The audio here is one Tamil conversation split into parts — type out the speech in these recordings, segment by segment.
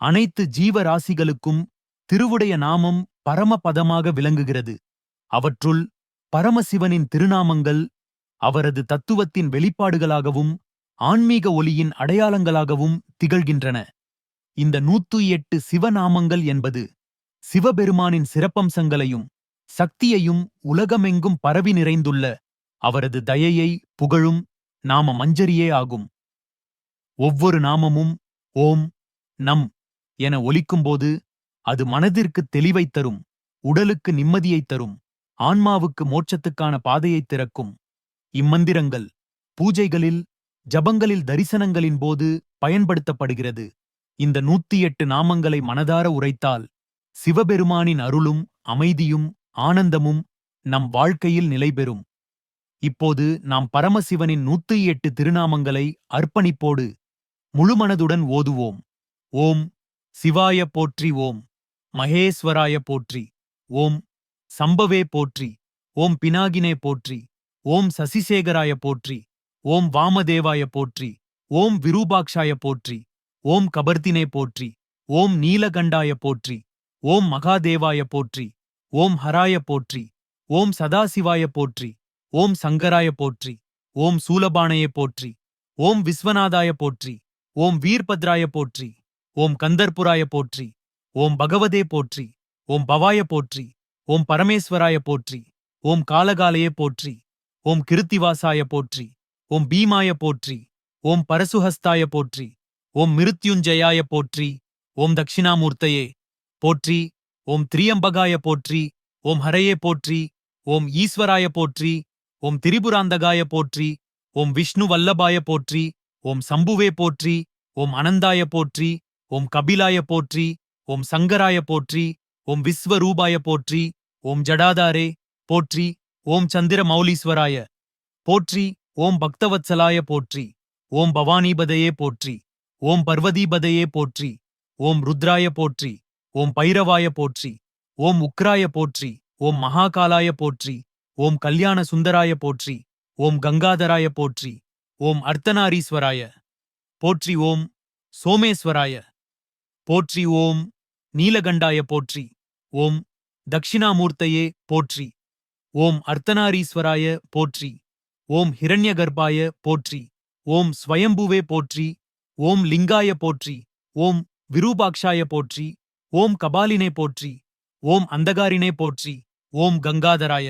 அனைத்து ஜீவராசிகளுக்கும் திருவுடைய நாமம் பரமபதமாக விளங்குகிறது. அவற்றுள் பரமசிவனின் திருநாமங்கள் அவரது தத்துவத்தின் வெளிப்பாடுகளாகவும் ஆன்மீக ஒளியின் அடையாளங்களாகவும் திகழ்கின்றன. இந்த நூத்து எட்டு சிவநாமங்கள் என்பது சிவபெருமானின் சிறப்பம்சங்களையும் சக்தியையும் உலகமெங்கும் பரவி நிறைந்துள்ள அவரது தயையை புகழும் நாம மஞ்சரியே ஆகும். ஒவ்வொரு நாமமும் ஓம் நம் என ஒலிக்கும்போது அது மனதிற்கு தெளிவைத் தரும் உடலுக்கு நிம்மதியைத் தரும் ஆன்மாவுக்கு மோட்சத்துக்கான பாதையைத் திறக்கும். இம்மந்திரங்கள் பூஜைகளில் ஜபங்களில் தரிசனங்களின் போது பயன்படுத்தப்படுகிறது. இந்த நூத்தி எட்டு நாமங்களை மனதார உரைத்தால் சிவபெருமானின் அருளும் அமைதியும் ஆனந்தமும் நம் வாழ்க்கையில் நிலைபெறும் இப்போது நாம் பரமசிவனின் நூத்தி எட்டு திருநாமங்களை அர்ப்பணிப்போடு முழுமனதுடன் ஓதுவோம். ஓம் சிவாய போற்றி ஓம் மகேஸ்வராய போற்றி ஓம் சம்பவே போற்றி ஓம் பினாகினே போற்றி ஓம் சசிசேகராய போற்றி ஓம் வாமதேவாய போற்றி ஓம் விரூபாக்ஷாய போற்றி ஓம் கபர்த்தினே போற்றி ஓம் நீலகண்டாய போற்றி ஓம் மகாதேவாய போற்றி ஓம் ஹராய போற்றி ஓம் சதாசிவாய போற்றி ஓம் சங்கராய போற்றி ஓம் சூலபாணைய போற்றி ஓம் விஸ்வநாதாய போற்றி ஓம் வீர்பத்ராய போற்றி ஓம் கந்தர்புராய போற்றி ஓம் பகவதே போற்றி ஓம் பவாய போற்றி ஓம் பரமேஸ்வராய போற்றி ஓம் காலகாலையே போற்றி ஓம் கிருத்திவாசாய போற்றி ஓம் பீமாய போற்றி ஓம் பரசுஹஸ்தாய போற்றி ஓம் மிருத்யுஞ்சயாய போற்றி ஓம் தக்ஷிணாமூர்த்தையே போற்றி ஓம் திரியம்பகாய போற்றி ஓம் ஹரையே போற்றி ஓம் ஈஸ்வராய போற்றி ஓம் திரிபுராந்தகாய போற்றி ஓம் விஷ்ணு வல்லபாய போற்றி ஓம் சம்புவே போற்றி ஓம் அனந்தாய போற்றி ஓம் கபிலாய போற்றி ஓம் சங்கராய போற்றி ஓம் விஸ்வரூபாய போற்றி ஓம் ஜடாதாரே போற்றி ஓம் சந்திர மௌலீஸ்வராய போற்றி ஓம் பக்தவத்சலாய போற்றி ஓம் பவானிபதையே போற்றி ஓம் பர்வதீபதையே போற்றி ஓம் ருத்ராய போற்றி ஓம் பைரவாய போற்றி ஓம் உக்ராய போற்றி ஓம் மகாகாலாய போற்றி ஓம் கல்யாண சுந்தராய போற்றி ஓம் கங்காதராய போற்றி ஓம் அர்த்தநாரீஸ்வராய போற்றி ஓம் சோமேஸ்வராய போற்றி ஓம் நீலகண்டாய போற்றி ஓம் தக்ஷிணாமூர்த்தையே போற்றி ஓம் அர்த்தநாரீஸ்வராய போற்றி ஓம் ஹிரண்யகர்பாய போற்றி ஓம் ஸ்வயம்புவே போற்றி ஓம் லிங்காய போற்றி ஓம் விரூபாக்ஷாய போற்றி ஓம் கபாலினே போற்றி ஓம் அந்தகாரினே போற்றி ஓம் கங்காதராய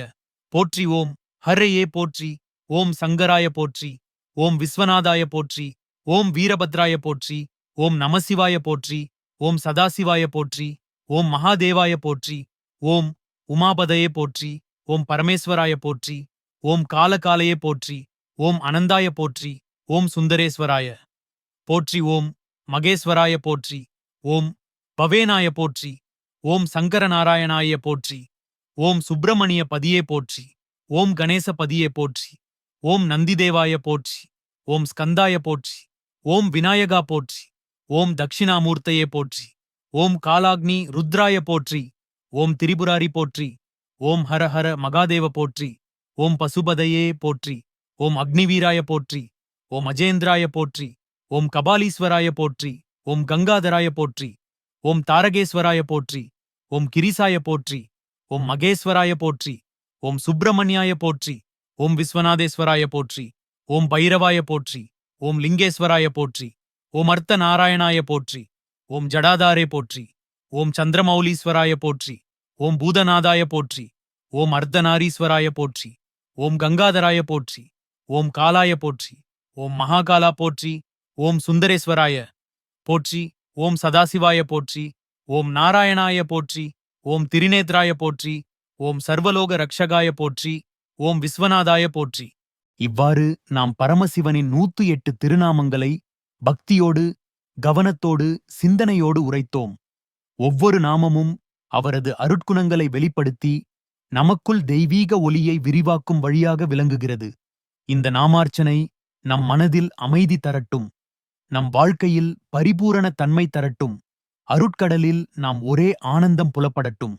போற்றி ஓம் ஹரையே போற்றி ஓம் சங்கராய போற்றி ஓம் விஸ்வநாதாய போற்றி ஓம் வீரபத்ராய போற்றி ஓம் நமசிவாய போற்றி ஓம் சதாசிவாய போற்றி ஓம் மகாதேவாய போற்றி ஓம் உமாபதையே போற்றி ஓம் பரமேஸ்வராய போற்றி ஓம் காலகாலையே போற்றி ஓம் அனந்தாய போற்றி ஓம் சுந்தரேஸ்வராய போற்றி ஓம் மகேஸ்வராய போற்றி ஓம் பவேனாய போற்றி ஓம் சங்கரநாராயணாய போற்றி ஓம் சுப்பிரமணிய பதியே போற்றி ஓம் கணேச பதியே போற்றி ஓம் நந்திதேவாய போற்றி ஓம் ஸ்கந்தாய போற்றி ஓம் விநாயகா போற்றி ஓம் தக்ஷிணாமூர்த்தையே போற்றி ஓம் காலாக்னி ருத்ராய போற்றி ஓம் திரிபுராரி போற்றி ஓம் ஹரஹர மகாதேவ போற்றி ஓம் பசுபதையே போற்றி ஓம் அக்னிவீராய போற்றி ஓம் அஜேந்திராய போற்றி ஓம் கபாலீஸ்வராய போற்றி ஓம் கங்காதராய போற்றி ஓம் தாரகேஸ்வராய போற்றி ஓம் கிரிசாய போற்றி ஓம் மகேஸ்வராய போற்றி ஓம் சுப்பிரமணியாய போற்றி ஓம் விஸ்வநாதேஸ்வராய போற்றி ஓம் பைரவாய போற்றி ஓம் லிங்கேஸ்வராய போற்றி ஓம் அர்த்த நாராயணாய போற்றி ஓம் ஜடாதாரே போற்றி ஓம் சந்திரமௌலீஸ்வராய போற்றி ஓம் பூதநாதாய போற்றி ஓம் அர்த்தநாரீஸ்வராய போற்றி ஓம் கங்காதராய போற்றி ஓம் காலாய போற்றி ஓம் மகாகாலா போற்றி ஓம் சுந்தரேஸ்வராய போற்றி ஓம் சதாசிவாய போற்றி ஓம் நாராயணாய போற்றி ஓம் திரிநேத்ராய போற்றி ஓம் சர்வலோக ரக்ஷகாய போற்றி ஓம் விஸ்வநாதாய போற்றி இவ்வாறு நாம் பரமசிவனின் நூத்து எட்டு திருநாமங்களை பக்தியோடு கவனத்தோடு சிந்தனையோடு உரைத்தோம். ஒவ்வொரு நாமமும் அவரது அருட்குணங்களை வெளிப்படுத்தி நமக்குள் தெய்வீக ஒளியை விரிவாக்கும் வழியாக விளங்குகிறது. இந்த நாமார்ச்சனை நம் மனதில் அமைதி தரட்டும். நம் வாழ்க்கையில் பரிபூரண தன்மை தரட்டும். அருட்கடலில் நாம் ஒரே ஆனந்தம் புலப்படட்டும்.